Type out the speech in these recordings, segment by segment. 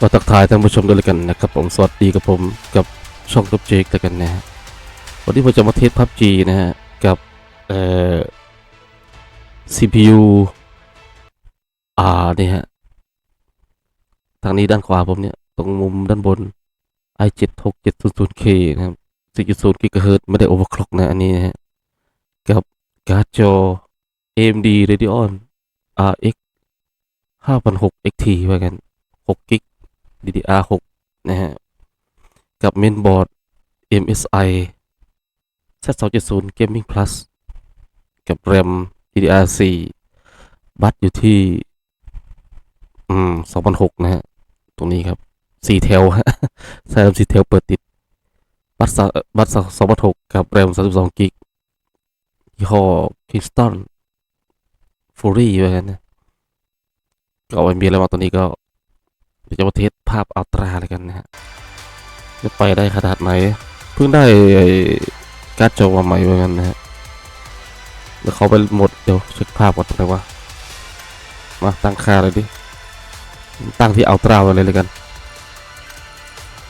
ก็ทักทายท่านผู้ชมด้วยกันนะครับผมสวัสดีกับผมกับช่องท็อปเจกแล้วกันนะฮะวันนี้ผมจะมาเทสพับจีนะฮะกับเอ่อ CPU R นี่ฮะทางนี้ด้านขวาผมเนี่ยตรงมุมด้านบน i7 6700K นะครับ4.0 GHz ไม่ได้ overclock นะอันนี้นะฮะกับการ์ดจอ AMD Radeon RX 5006 XT ว่ากัน6 g DDR6 นะฮะ กับเมนบอร์ด MSI Z270 Gaming Plus กับ RAM DDR4 บัตอยู่ที่ อืม2006 นะฮะ ตรงนี้ครับ4เทลฮะใช้ RAM 4เทลเปิดติด บัตรบัตร2006กับ RAM 32 g b ยี่ห้อ Kingston Fury ว่ากันนะก็เอาไว้มีอะไรมาตัวนี้ก็เดี๋ยวจะมาเทสาพอัลตราเลยกันนะฮะจะไปได้ขนาดไหน เพิ่งได้การ์ดจอมาใหม่เหมือนกันนะฮะเดี๋ยวเขาไปหมดเดี๋ยวเช็คภาพก่อนเลยว่ามาตั้งค่าเลยดิ ตั้งที่อัลตราไว้เลยเลยกัน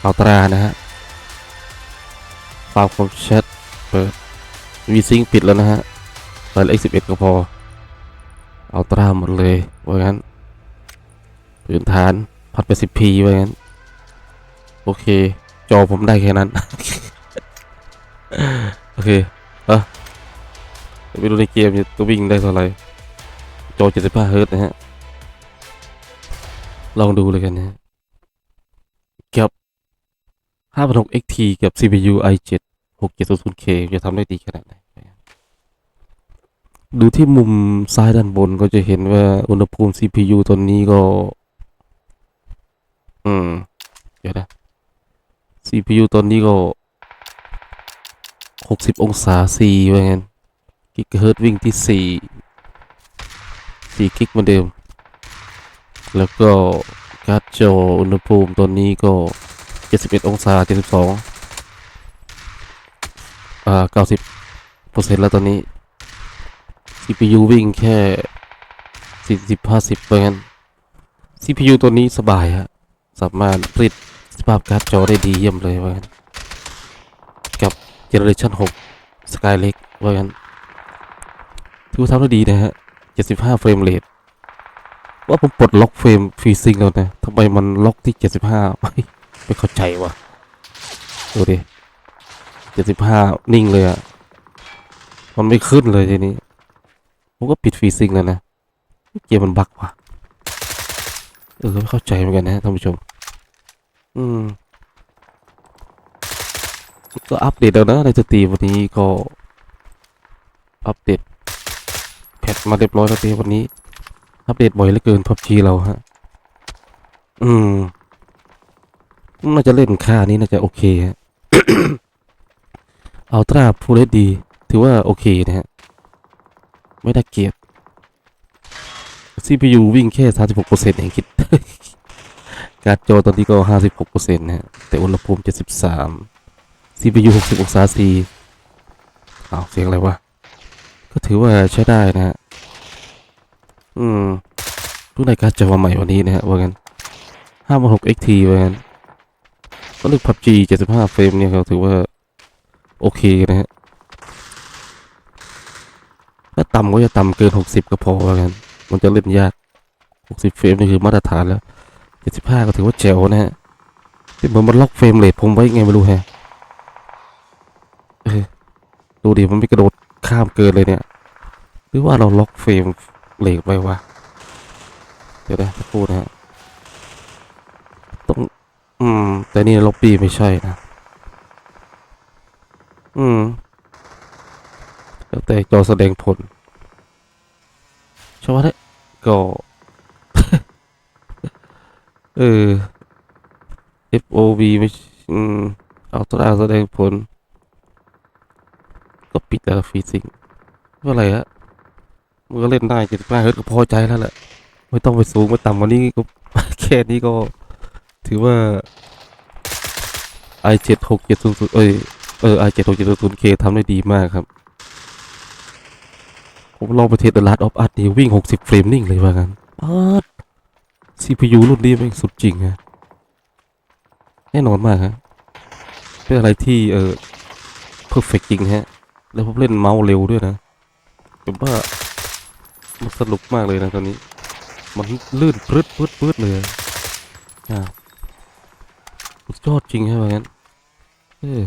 อัลตรานะฮะฟาร์มคอมแชทเปิดวีซิงปิดแล้วนะฮะรายละเอียด11 ก็พออัลตราหมดเลยว่างั้นพื้นฐาน พัดไปสิบพีไว้งั้น โอเค จอผมได้แค่นั้น โอเคเออไปดูในเกมจะววิ่งได้เท่าไหร่ จอ75เฮิร์ตนะฮะ ลองดูเลยกันนะฮะกับ5,600 XT กับ CPU i7 6700K จะทำได้ดีขนาดไหนดูที่มุมซ้ายด้านบนก็จะเห็นว่าอุณหภูมิ CPU ตัวนี้ก็ อืม เดี๋ยวนะ CPU ตอนนี้ก็หกสิบองศาซีว่างั้นกิกะเฮิร์ตวิ่งที่สี่สี่กิกเหมือนเดิม แล้วก็การ์ดจออุณหภูมิตอนนี้ก็เจ็ดสิบเอ็ดองศาเจ็ดสิบสองอ่าเก้าสิบเปอร์เซ็นต์แล้วตอนนี้ CPU วิ่งแค่สี่สิบห้าสิบว่างั้น CPU ตัวนี้สบายฮะ สามารถผลิตสภาพการ์ดจอได้ดีเยี่ยมเลยว่างั้นกับเจเนอเรชัน6 Skylake ว่างั้นถือว่าทำได้ดีนะฮะ 75 เฟรมเรทว่าผมปลดล็อกเฟรมฟรีซิงแล้วนะทำไมมันล็อกที่ 75 ไม่ไม่เข้าใจวะดูดิ 75 นิ่งเลยอะมันไม่ขึ้นเลยทีนี้ ผมก็ปิดฟรีซิงแล้วนะ เกมมันบักว่ะ เออไม่เข้าใจเหมือนกันนะท่านผู้ชม อืม ก็อัปเดตแล้วนะในสตรีมวันนี้ก็อัปเดตแพทมาเรียบร้อยแล้วทีวันนี้ อัปเดตบ่อยเหลือเกินพับจีเราฮะ อืมน่าจะเล่นค่านี้น่าจะโอเคฮะอัลตราฟูลดี ถือว่าโอเคนะฮะ ไม่ได้เกียด CPU วิ่งแค่ 36%เองคิด การ์ดจอตอนนี้ก็ 56%นะฮะ แต่อุณหภูมิ 73 CPU 60 องศา C อ้าวเสียงอะไรวะ ก็ถือว่าใช้ได้นะฮะ อืมเพิ่งได้การ์ดจอมาใหม่วันนี้นะฮะ ว่างั้น56 XT ว่างั้นก็เลือก PUBG 75 เฟรมเนี่ยเขาถือว่า โอเคนะฮะ ถ้าต่ำก็จะต่ำเกิน 60 ก็พอว่างั้น มันจะเล่นยาก 60 เฟรมนี่คือมาตรฐานแล้ว 75 ก็ถือว่าแจ๋วนะฮะที่เหมือนมันล็อกเฟรมเรทผมไว้ไงไม่รู้แฮะดูดิมันไม่กระโดดข้ามเกินเลยเนี่ย หรือว่าเราล็อกเฟรมเรทไว้วะ เดี๋ยวนะสักครู่นะฮะต้อง อืม แต่นี่ล็อบบี้ไม่ใช่นะ อืม แล้วแต่จอแสดงผลชอบว่า ก็ เออ FOV ไม่อืมเอาตัวอาแสดงผล ก็ปิดแล้วฟรีซิงว่าอะไรฮะมันก็เล่นได้เจ็ดสิบห้าเฮิร์ตก็พอใจแล้วแหละ ไม่ต้องไปสูงไปต่ำว่านี้ก็แค่นี้ก็ ถือว่า i เจ็ดหกเจ็ดศูนย์ศูนย์เอ้ยเออ i เจ็ดหกเจ็ดศูนย์ K ทำได้ดีมากครับ ผมลองไปเทสเดอะลัดออฟอัดนี่วิ่ง 60 เฟรมนิ่งเลยว่างั้นป๊าด CPU รุ่นนี้แม่งสุดจริงอะแน่นอนมากฮะเป็นอะไรที่เออเพอร์เฟกจริงฮะ แล้วผมเล่นเมาส์เร็วด้วยนะแบบว่ามันสนุกมากเลยนะตอนนี้ มันลื่นปรืดปรืดปรืดเลยอ่าสุดยอดจริงฮะว่างั้นเออ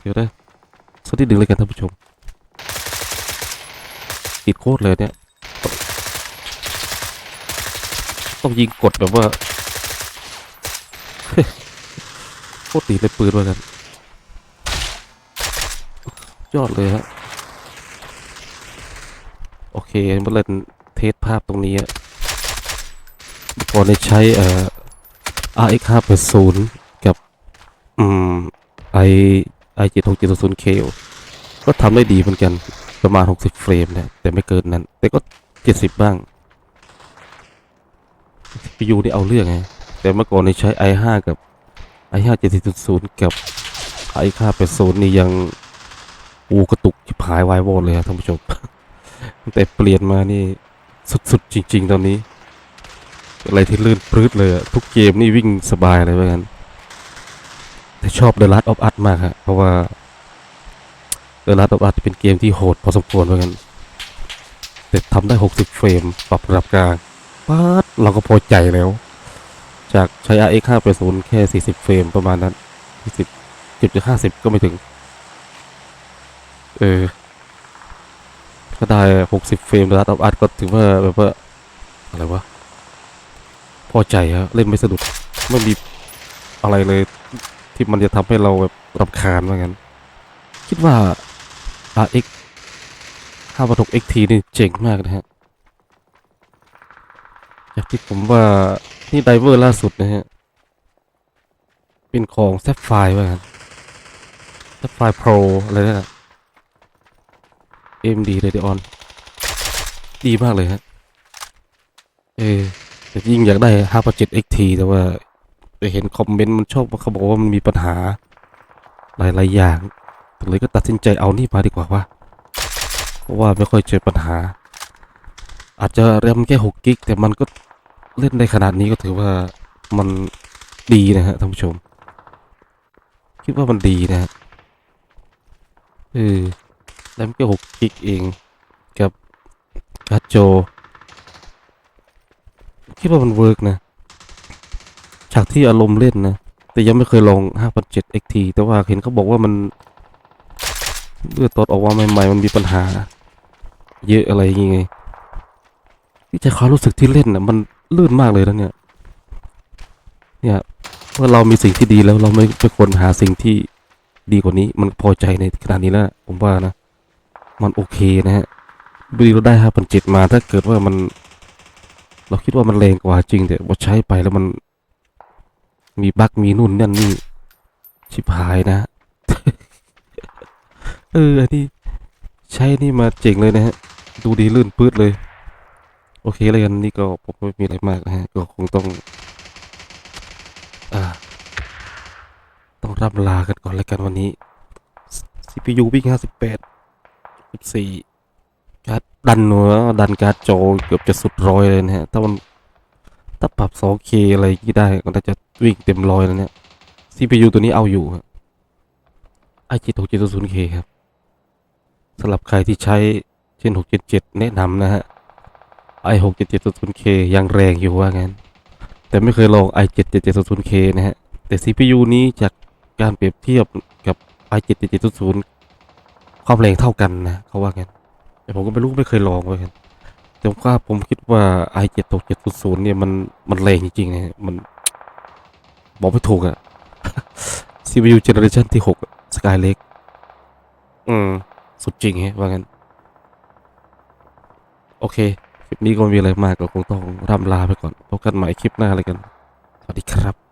เดี๋ยวได้สักนิดหนึ่งเลยกันท่านผู้ชม ติดโคตรเลยเนี่ย ต้องยิงกดแบบว่า โคตรตีเลยปืนว่ากัน ยอดเลยฮะ โอเคมาเล่นเทสภาพตรงนี้อะก่อนได้ใช้เอ่อ RX 580กับ อืม i i 7 6 7 0 k ก็ทำได้ดีเหมือนกัน ประมาณ 60 เฟรมนะแต่ไม่เกินนั้น แต่ก็ 70 บ้าง CPU นี่เอาเรื่องไงแต่เมื่อก่อนนี่ใช้ i5 กับ i5 700กับ i5 80นี่ยังอูกระตุกชิบหายวายวอดเลยครับท่านผู้ชม แต่เปลี่ยนมานี่สุดๆ จริง ๆ ตอนนี้ อะไรที่ลื่นปลื้ดเลยทุกเกมนี่วิ่งสบายเลยว่างั้นแต่ชอบ The Last of Us มากฮะเพราะว่า The Last of Us เป็นเกมที่โหดพอสมควรว่างั้นแต่ทำได้ 60 เฟรม ปรับระดับกลางป๊าดเราก็พอใจแล้ว จากใช้ RX 580 แค่ 40 เฟรมประมาณนั้น40จุด50 ก็ไม่ถึง เออ ก็ได้หกสิบเฟรมแล้วอัพอัดก็ถือว่าแบบว่า อะไรวะ พอใจฮะ เล่นไม่สะดุด ไม่มีอะไรเลย ที่มันจะทำให้เราแบบรำคาญว่างั้น คิดว่า RX 5.6 XT นี่เจ๋งมากนะฮะจากที่ผมว่านี่ไดเวอร์ล่าสุดนะฮะ เป็นของแซฟไฟว่างั้นแซฟไฟ Pro อะไรนั่นนะ AMD Radeon ดีมากเลยฮะ เออแต่ยิ่งอยากได้ 5.7 XT แต่ว่าไปเห็นคอมเมนต์มันชอบว่าเขาบอกว่ามันมีปัญหาหลาย ๆ อย่าง เลยก็ตัดสินใจเอานี่มาดีกว่าว่า เพราะว่าไม่ค่อยเจอปัญหา อาจจะแรมแค่6กิกแต่มันก็เล่นได้ขนาดนี้ก็ถือว่ามันดีนะฮะท่านผู้ชม คิดว่ามันดีนะฮะเออแรมแค่หกกิกเองกับการ์ดจอคิดว่ามันเวิร์กนะจากที่อารมณ์เล่นนะ แต่ยังไม่เคยลอง 5.7 XT แต่ว่าเห็นเขาบอกว่ามัน เมื่อตอนออกมาใหม่ๆมันมีปัญหา เยอะอะไรอย่างเงี้ยที่จะความรู้สึกที่เล่นนะมันลื่นมากเลยนะเนี่ย เนี่ยเมื่อเรามีสิ่งที่ดีแล้วเราไม่ไปควรหาสิ่งที่ดีกว่านี้ มันพอใจในขนาดนี้แล้วผมว่านะ มันโอเคนะฮะบีเราได้ห้าพันเจ็ดมาถ้าเกิดว่ามัน เราคิดว่ามันแรงกว่าจริงแต่ว่าใช้ไปแล้วมัน มีบั๊กมีนู่นนั่นนี่ชิบหายนะ เอออันนี้ใช้นี่มาเจ๋งเลยนะฮะ ดูดีลื่นปื๊ดเลย โอเคเลยกันนี่ก็ผมไม่มีอะไรมากนะฮะ ก็คงต้อง อ่า ต้องร่ำลากันก่อนแล้วกันวันนี้ CPU วิ่งห้าสิบแปดสิบสี่การ์ดดันหัวดันการ์ดจอเกือบจะสุดร้อยเลยนะฮะ ถ้ามันถ้าปรับ 2K อะไรอย่ได้ก็น่าจะวิ่งเต็มร้อยแล้วเนี่ย CPU ตัวนี้เอาอยู่ฮะ i7 670K ครับ สำหรับใครที่ใช้ Gen 6 Gen 7แนะนำนะฮะ i6 7700K ยังแรงอยู่ว่างั้น แต่ไม่เคยลอง i7 7700K นะฮะ แต่ CPU นี้จากการเปรียบเทียบกับ i7 7700 ความแรงเท่ากันนะเขาว่ากันแต่ผมก็ไม่รู้ไม่เคยลองเลยกันแต่ว่าผมคิดว่า i 7 6 7 0เนี่ยมันมันแรงจริงๆนะมัน บอกไม่ถูกอะ CPU generation ที่ 6 Skylake อืม สุดจริงฮะว่างั้น โอเค คลิปนี้ก็มีอะไรมากก็คงต้องรำลาไปก่อน พบกันใหม่คลิปหน้าเลยกัน สวัสดีครับ